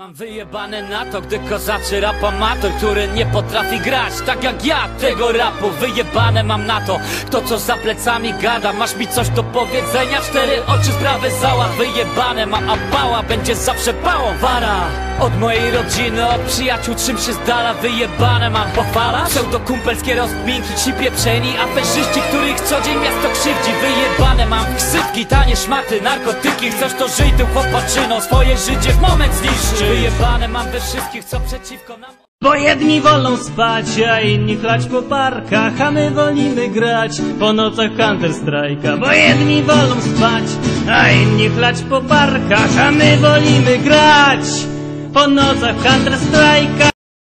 Mam wyjebane na to, gdy kozaczy rap amator, który nie potrafi grać. Tak jak ja tego rapu Wyjebane mam na to, kto co za plecami gada Masz mi coś do powiedzenia, cztery oczy sprawy zała Wyjebane mam, a pała będzie zawsze pałą Wara od mojej rodziny, od przyjaciół czym się z dala Wyjebane mam pochwala. Pseudokumpelskie rozkminki, ci pieprzeni Aferzyści, których co dzień miasto krzywdzi. Wyjebane mam ksywki, tanie szmaty, narkotyki. Chcesz to żyj tu chłopaczyno, swoje życie w moment zniszczy. Wyjebane mam we wszystkich, co przeciwko nam Bo jedni wolą spać, a inni chlać po parkach, a my wolimy grać po nocach Counter Strike'a. Bo jedni wolą spać, a inni chlać po parkach, a my wolimy grać po nocach Counter Strike'a.